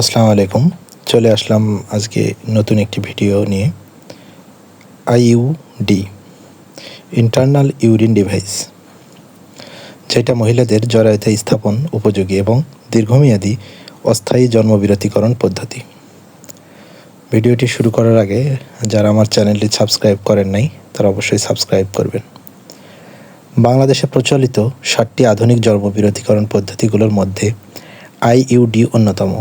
আসসালামু আলাইকুম। চলে আসলাম আজকে নতুন একটি ভিডিও নিয়ে। আইইউডি ইন্টারনাল ইউরিন ডিভাইস যেটা মহিলাদের জরায়ুতে স্থাপন, উপযোগী এবং দীর্ঘমেয়াদী অস্থায়ী জন্মবিরতিকরণ পদ্ধতি। ভিডিওটি শুরু করার আগে যারা আমার চ্যানেলটি সাবস্ক্রাইব করেন নাই, তারা অবশ্যই সাবস্ক্রাইব করবেন। বাংলাদেশে প্রচলিত ষাটটি আধুনিক জন্মবিরতিকরণ পদ্ধতিগুলোর মধ্যে আইইউডি অন্যতম।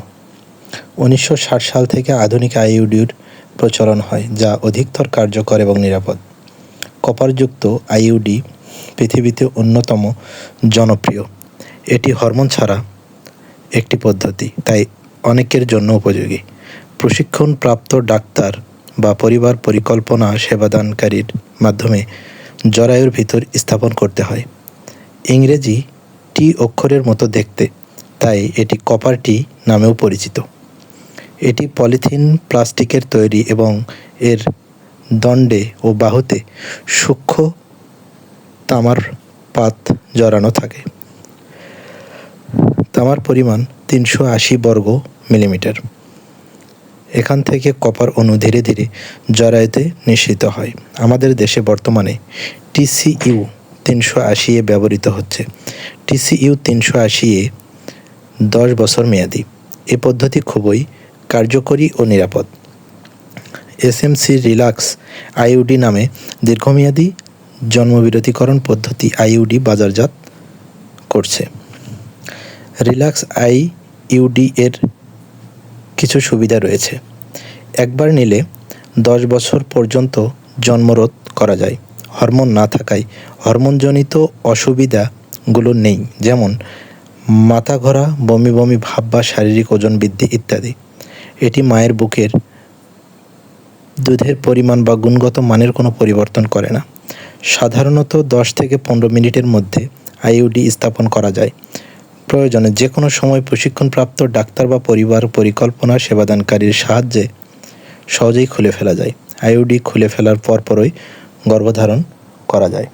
উনিশশো ষাট সাল থেকে আধুনিক আইইউডির প্রচলন হয়, যা অধিকতর কার্যকর এবং নিরাপদ। কপারযুক্ত আইইউডি পৃথিবীতে অন্যতম জনপ্রিয়। এটি হরমোন ছাড়া একটি পদ্ধতি, তাই অনেকের জন্য উপযোগী। প্রশিক্ষণপ্রাপ্ত ডাক্তার বা পরিবার পরিকল্পনা সেবাদানকারীর মাধ্যমে জরায়ুর ভিতর স্থাপন করতে হয়। ইংরেজি টি অক্ষরের মতো দেখতে, তাই এটি কপার টি নামেও পরিচিত। এটি পলিথিন, প্লাস্টিকের তৈরি এবং এর দণ্ডে ও বাহুতে সূক্ষ্ম তামার পাত জড়ানো থাকে। তামার পরিমাণ তিনশো আশি বর্গ মিলিমিটার। এখান থেকে কপার অণু ধীরে ধীরে জরায়ুতে নিঃসৃত হয়। আমাদের দেশে বর্তমানে টিসিইউ তিনশো আশি এ ব্যবহৃত হচ্ছে। টিসিইউ তিনশো আশি এ দশ বছর মেয়াদি। এ পদ্ধতি খুবই কার্যকরী ও নিরাপদ। এসএমসি রিলাক্স আইইউডি নামে দীর্ঘমেয়াদী জন্মবিরতিকরণ পদ্ধতি আইইউডি বাজারজাত করছে। রিল্যাক্স আইইউডি এর কিছু সুবিধা রয়েছে। একবার নিলে দশ বছর পর্যন্ত জন্মরোধ করা যায়। হরমোন না থাকায় হরমোনজনিত অসুবিধাগুলো নেই, যেমন মাথা ঘোরা, বমি বমি ভাব বা শারীরিক ওজন বৃদ্ধি ইত্যাদি। এটি মায়ের বুকের দুধের পরিমাণ বা গুণগত মানের কোনো পরিবর্তন করে না। সাধারণত দশ থেকে পনেরো মিনিটের মধ্যে আইইউডি স্থাপন করা যায়। প্রয়োজনে যে কোনো সময় প্রশিক্ষণপ্রাপ্ত ডাক্তার বা পরিবার পরিকল্পনা সেবাদানকারীর সাহায্যে সহজেই খুলে ফেলা যায়। আইইউডি খুলে ফেলার পরপরই গর্ভধারণ করা যায়।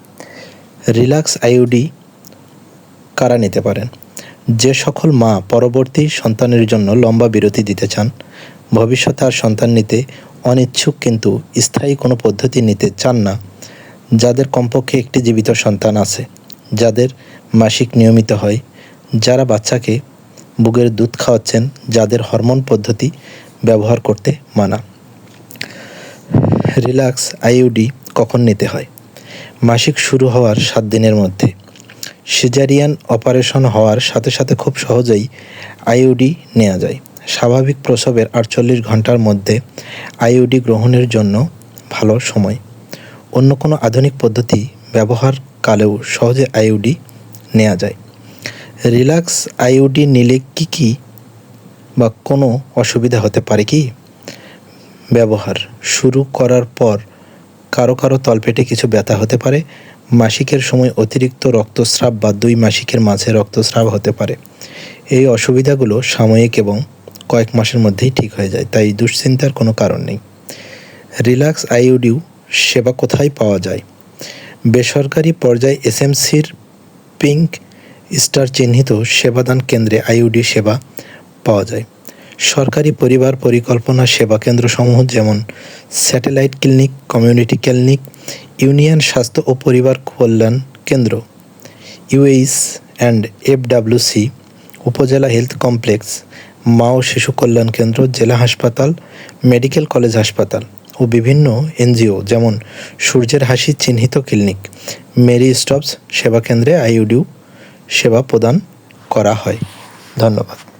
রিল্যাক্স আইইউডি কারা নিতে পারেন? যে সকল মা পরবর্তী সন্তানের জন্য লম্বা বিরতি দিতে চান, ভবিষ্যতে আর সন্তান নিতে অনিচ্ছুক কিন্তু স্থায়ী কোনো পদ্ধতি নিতে চান না। যাদের কমপক্ষে একটি জীবিত সন্তান আছে, যাদের মাসিক নিয়মিত হয়, যারা বাচ্চাকে বুকের দুধ খাওয়াচ্ছেন, যাদের হরমোন পদ্ধতি ব্যবহার করতে মানা। রিল্যাক্স, আইইউডি কখন নিতে হয়? মাসিক শুরু হওয়ার সাত দিনের মধ্যে। সিজারিয়ান অপারেশন হওয়ার সাথে সাথে খুব সহজেই আইইউডি নেওয়া যায়। স্বাভাবিক প্রসবের আটচল্লিশ ঘণ্টার মধ্যে আইইউডি গ্রহণের জন্য ভালো সময়। অন্য কোনো আধুনিক পদ্ধতি ব্যবহার কালেও সহজে আইইউডি নেওয়া যায়। রিল্যাক্স আইইউডি নিলে কি কি বা কোনো অসুবিধা হতে পারে কি? ব্যবহার শুরু করার পর কারও কারও তলপেটে কিছু ব্যথা হতে পারে। মাসিকের সময় অতিরিক্ত রক্তস্রাব বা দুই মাসিকের মাঝে রক্তস্রাব হতে পারে। এই অসুবিধাগুলো সাময়িক এবং কয়েক মাসের মধ্যেই ঠিক হয়ে যায়, তাই দুশ্চিন্তার কোনো কারণ নেই। রিল্যাক্স আইইউডিউ সেবা কোথায় পাওয়া যায়? বেসরকারি পর্যায়ে এসএমসির পিঙ্ক স্টার চিহ্নিত সেবাদান কেন্দ্রে আইইউডি সেবা পাওয়া যায়। সরকারি পরিবার পরিকল্পনা সেবা কেন্দ্রসমূহ যেমন satellite clinic, community clinic, union স্বাস্থ্য ও পরিবার কল্যাণ কেন্দ্র ইউএইস অ্যান্ড এফডাব্লিউসি, উপজেলা হেলথ কমপ্লেক্স, মা ও শিশু কল্যাণ কেন্দ্র, জেলা হাসপাতাল, মেডিকেল কলেজ হাসপাতাল ও বিভিন্ন এনজিও যেমন সূর্যের হাসি চিহ্নিত ক্লিনিক, মেরি স্টপস সেবা কেন্দ্রে আইইউডিউ সেবা প্রদান করা হয়। ধন্যবাদ।